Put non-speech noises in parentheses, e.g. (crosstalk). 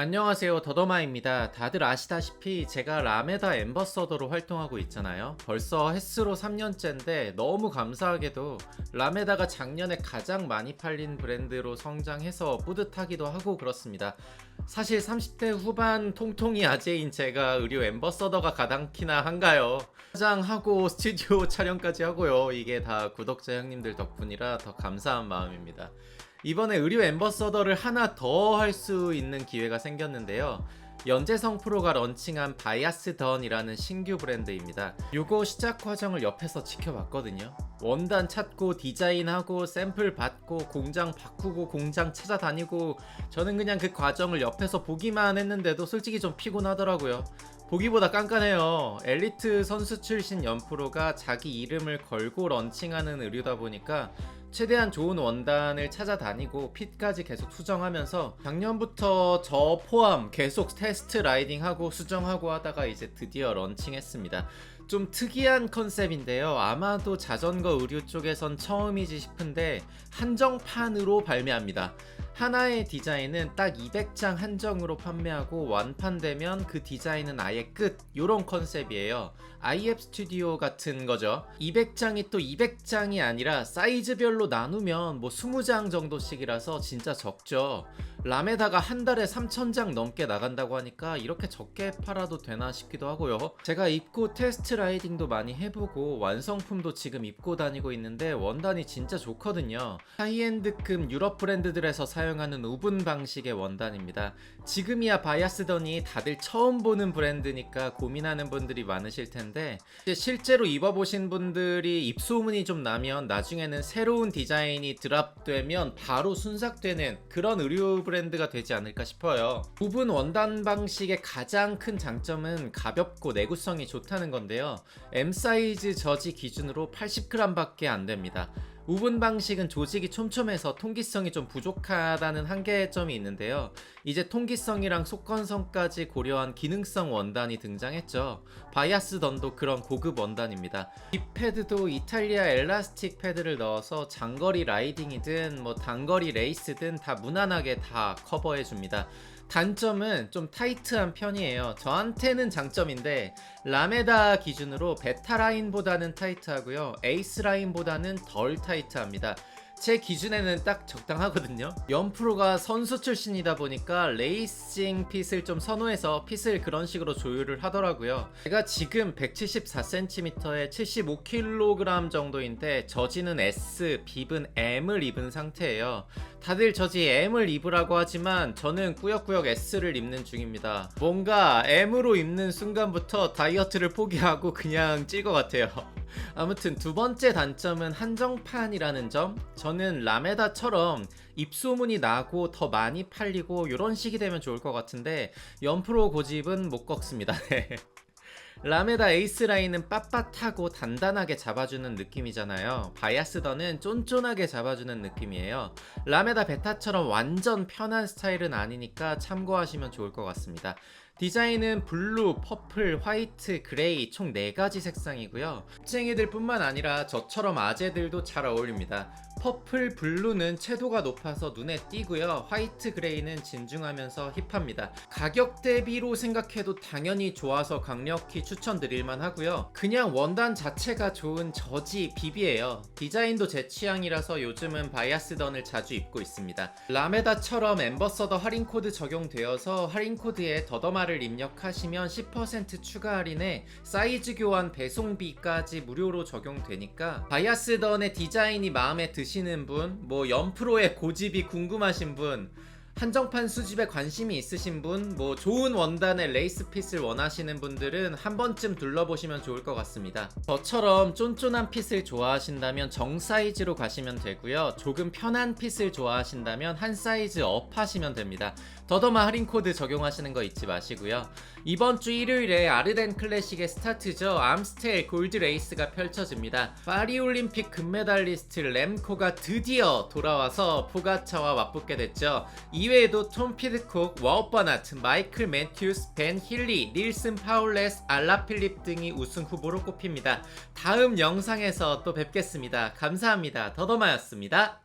안녕하세요 더더마입니다. 다들 아시다시피 제가 라메다 엠버서더로 활동하고 있잖아요. 벌써 햇스로 3년째인데 너무 감사하게도 라메다가 작년에 가장 많이 팔린 브랜드로 성장해서 뿌듯하기도 하고 그렇습니다. 사실 30대 후반 통통이 아재인 제가 의류 엠버서더가 가당키나 한가요? 화장하고 스튜디오 촬영까지 하고요. 이게 다 구독자 형님들 덕분이라 더 감사한 마음입니다 이번에 의류 엠버서더를 하나 더 할 수 있는 기회가 생겼는데요. 연재성 프로가 런칭한 바이아스 던이라는 신규 브랜드입니다. 요거 시작 과정을 옆에서 지켜봤거든요. 원단 찾고 디자인하고 샘플 받고 공장 바꾸고 공장 찾아다니고 저는 그냥 그 과정을 옆에서 보기만 했는데도 솔직히 좀 피곤하더라고요. 보기보다 깐깐해요. 엘리트 선수 출신 연프로가 자기 이름을 걸고 런칭하는 의류다 보니까 최대한 좋은 원단을 찾아다니고 핏까지 계속 수정하면서 작년부터 저 포함 계속 테스트 라이딩하고 수정하고 하다가 이제 드디어 런칭했습니다. 좀 특이한 컨셉인데요. 아마도 자전거 의류 쪽에선 처음이지 싶은데 한정판으로 발매합니다. 하나의 디자인은 딱 200장 한정으로 판매하고 완판되면 그 디자인은 아예 끝. 요런 컨셉이에요. i앱 스튜디오 같은 거죠. 200장이 또 200장이 아니라 사이즈별로 나누면 뭐 20장 정도씩이라서 진짜 적죠 람에다가 한 달에 3,000장 넘게 나간다고 하니까 이렇게 적게 팔아도 되나 싶기도 하고요. 제가 입고 테스트 라이딩도 많이 해보고 완성품도 지금 입고 다니고 있는데 원단이 진짜 좋거든요. 하이엔드급 유럽 브랜드들에서 사용하는 우분 방식의 원단입니다. 지금이야 바이아스더니 다들 처음 보는 브랜드니까 고민하는 분들이 많으실 텐데 실제로 입어보신 분들이 입소문이 좀 나면 나중에는 새로운 디자인이 드랍되면 바로 순삭되는 그런 의류 브랜드 가 되지 않을까 싶어요. 부분 원단 방식의 가장 큰 장점은 가볍고 내구성이 좋다는 건데요. M 사이즈 저지 기준으로 80g밖에 안 됩니다. 우분 방식은 조직이 촘촘해서 통기성이 좀 부족하다는 한계점이 있는데요. 이제 통기성이랑 속건성까지 고려한 기능성 원단이 등장했죠. 바이아스 던도 그런 고급 원단입니다. 이 패드도 이탈리아 엘라스틱 패드를 넣어서 장거리 라이딩이든 뭐 단거리 레이스든 다 무난하게 다 커버해 줍니다. 단점은 좀 타이트한 편이에요. 저한테는 장점인데 라메다 기준으로 베타 라인보다는 타이트하고요. 에이스 라인보다는 덜 타이트합니다. 제 기준에는 딱 적당하거든요. 연프로가 선수 출신이다 보니까 레이싱 핏을 좀 선호해서 핏을 그런 식으로 조율을 하더라고요. 제가 지금 174cm에 75kg 정도인데 저지는 S, 빕은 M을 입은 상태예요. 다들 저지 M을 입으라고 하지만 저는 꾸역꾸역 S를 입는 중입니다. 뭔가 M으로 입는 순간부터 다이어트를 포기하고 그냥 찔 것 같아요. (laughs) 아무튼 두 번째 단점은 한정판이라는 점. 저는 라메다처럼 입소문이 나고 더 많이 팔리고 이런 식이 되면 좋을 것 같은데 연프로 고집은 못 꺾습니다. (laughs) 네. 라메다 에이스 라인은 빳빳하고 단단하게 잡아주는 느낌이잖아요. 바이아스더는 쫀쫀하게 잡아주는 느낌이에요. 라메다 베타처럼 완전 편한 스타일은 아니니까 참고하시면 좋을 것 같습니다. 디자인은 블루, 퍼플, 화이트, 그레이 총 4가지 색상이고요. 쟁이들 뿐만 아니라 저처럼 아재들도 잘 어울립니다. 퍼플, 블루는 채도가 높아서 눈에 띄고요. 화이트, 그레이는 진중하면서 힙합니다. 가격 대비로 생각해도 당연히 좋아서 강력히 추천드릴만 하고요. 그냥 원단 자체가 좋은 저지 비비예요. 디자인도 제 취향이라서 요즘은 바이아스던을 자주 입고 있습니다. 라메다처럼 엠버서더 할인 코드 적용되어서 할인 코드에 더더마 를 입력하시면 10% 추가 할인에 사이즈 교환 배송비까지 무료로 적용되니까 바이아스던의 디자인이 마음에 드시는 분, 뭐 연프로의 고집이 궁금하신 분, 한정판 수집에 관심이 있으신 분, 뭐 좋은 원단의 레이스 핏을 원하시는 분들은 한 번쯤 둘러보시면 좋을 것 같습니다. 저처럼 쫀쫀한 핏을 좋아하신다면 정 사이즈로 가시면 되고요. 조금 편한 핏을 좋아하신다면 한 사이즈 업 하시면 됩니다. 더더마 할인 코드 적용하시는 거 잊지 마시고요. 이번 주 일요일에 아르덴 클래식의 스타트죠. 암스텔 골드 레이스가 펼쳐집니다. 파리 올림픽 금메달리스트 램코가 드디어 돌아와서 포가차와 맞붙게 됐죠. 이 외에도 톰 피드콕, 와우버나트, 마이클 매튜스, 벤 힐리, 닐슨 파울레스, 알라 필립 등이 우승 후보로 꼽힙니다. 다음 영상에서 또 뵙겠습니다. 감사합니다. 더더마였습니다.